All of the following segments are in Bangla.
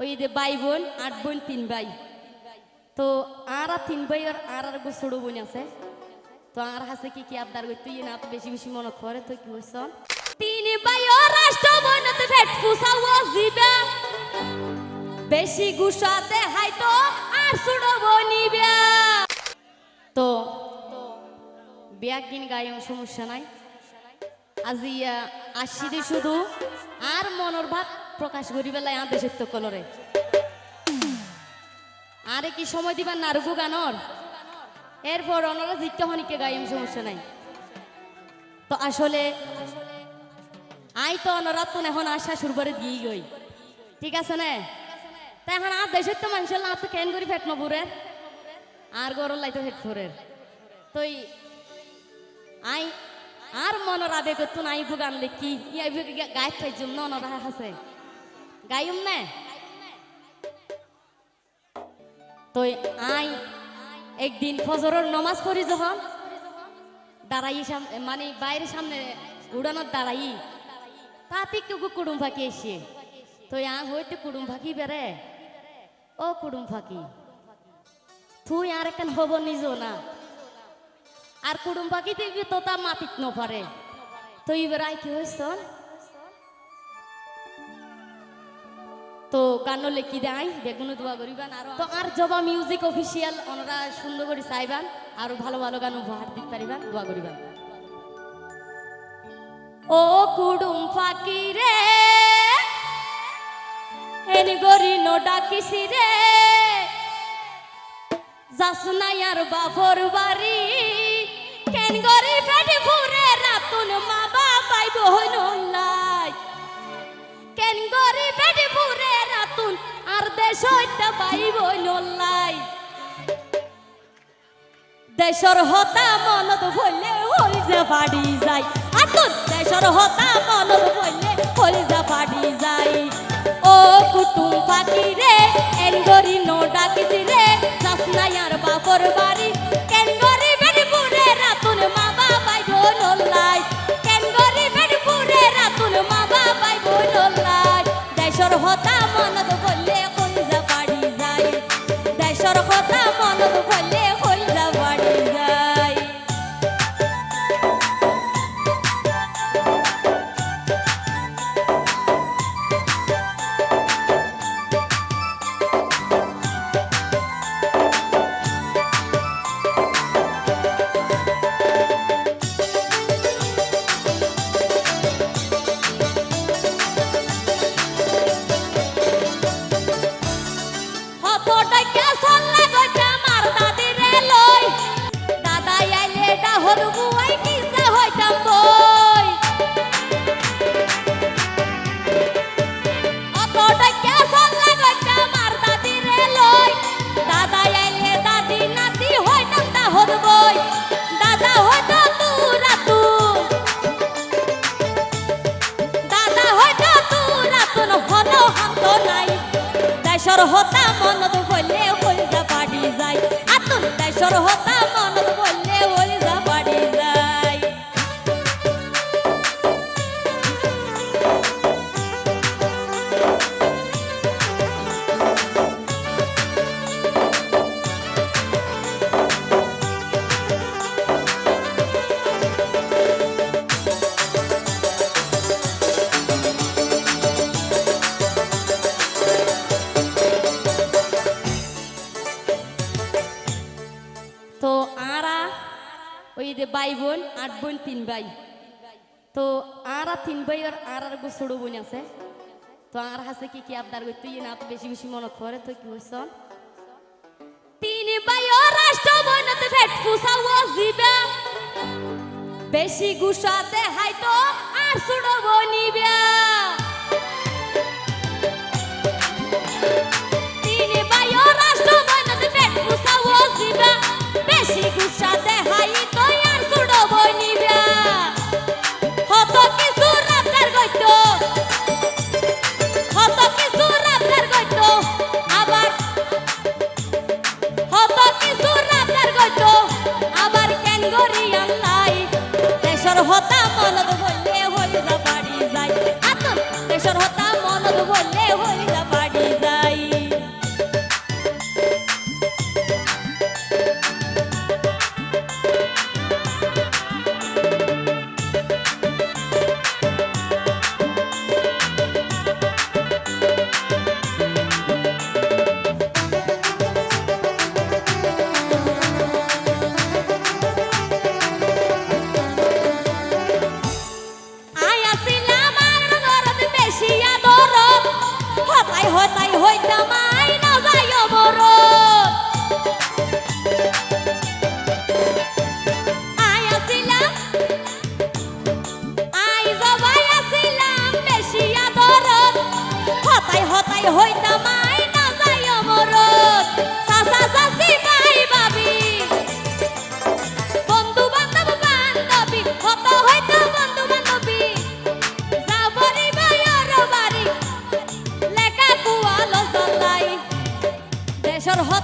ওই যে ভাই বোন, আট বোন, তিন ভাই। তো আর তিন ভাই আর আর আর ছোট বোন আছে। তো আর হাসে কি কি আবদার করতে ইয়ে না তো বেশি বেশি মনে করে। তো কি হইছ তিন ভাই ও রাষ্ট্র বোন তো ফেট ফুসা ও জিবা বেশি গুসাতে হাই তো আর ছোট বনিবা। তো বিয়াক দিন গায়ে সমস্যা নাই। আজি আসিদি শুধু আর মনের ভাব প্রকাশ করি বেলায় দেশের তো কলরে। আরে কি সময় দিবার নারুগু গানর? এরপর অনরা জিজ্ঞা হনিকে গাইম, সমস্যা নাই। তো আসলে, আই তো অনরা তো এখন আশা সুরবারে দিয়ে গই। ঠিক আছে না? তাই এখন আর দেশের তো মানুষের না তো কেন করি ফেট নবুরের? আর গরল লাইতো ফেট ফোরের। তো আই, আর মনের আবেগ তো নাই ভুগান কি ইয়া গায়ে খাইছুম না অনরা আছে গাইম না তো আই, একদিন ফজরের নমাজ পড়ি যখন দাঁড়াই মানে বাইরের সামনে উড়ানোর দাঁড়াই তাতে একটু কুড়ুম ফাঁকি এসে তো আ হইতে কুড়ুম ফাঁকি বেড়ে, ও কুড়ুম ফাঁকি। তুই আর একখান হব নিজ না। আর কুড়ুম ফাঁকি দেখবি তো তা মাতিত নপারে তো এবার আই কি হয়েছ তো গান লেখি দেয়, বেগুনো দোয়া করিবান। আর তো আর জবা মিউজিক অফিসিয়াল ওনারা সুন্দর করে চাইবান, আর ভালো ভালো গান উপহার দিতে পারিবান, দোয়া করিবান। ও কুডুম ফাকি রে হেনি গরি নো ডাকিসি রে। যাস নাই আর বাপর বাড়ি, কেন গরি পেটে ফুরে রাতুন মা বাবাই বহন দেশর হতা মনত ভরলে হই যে ফাড়ি যায় আর দেশর হতা আতুন ভাই বোন, আট বোন, তিন ভাই। তো আর তিন ভাই আর আর ছোট বোন আছে। তো আর হাসে কি কি আবদার করতে? ইয়ে না, বেশি বেশি মনে করে। তো কি হয়েছ তিন ভাই ও রাষ্ট্র বোন তো ফেট ফুসা ও জিবা। বেশি গুসাতে হাই তো দেশর হতা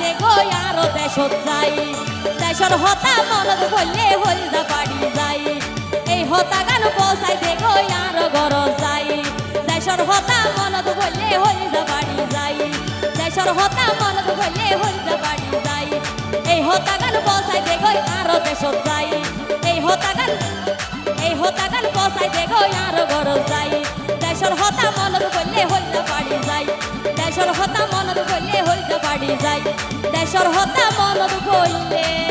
দে গো আরও দেশত যাই। দেশর হতা মনত বললে হলি যা বাড়ি যাই। এই হতা গান বসাই দে গো আরও ঘর যাই। দেশর হতা মনত বললে হলি যা বাড়ি যাই। দেশর হতা মনত বললে হলি যা বাড়ি যাই। এই হতা গান বসাই দে আরও দেশত যাই। এই হতা গান, এই হতা গান বসাই দে আরও ঘর যাই। দেশর হতা বেসর হতা মন দুঃখ হইলে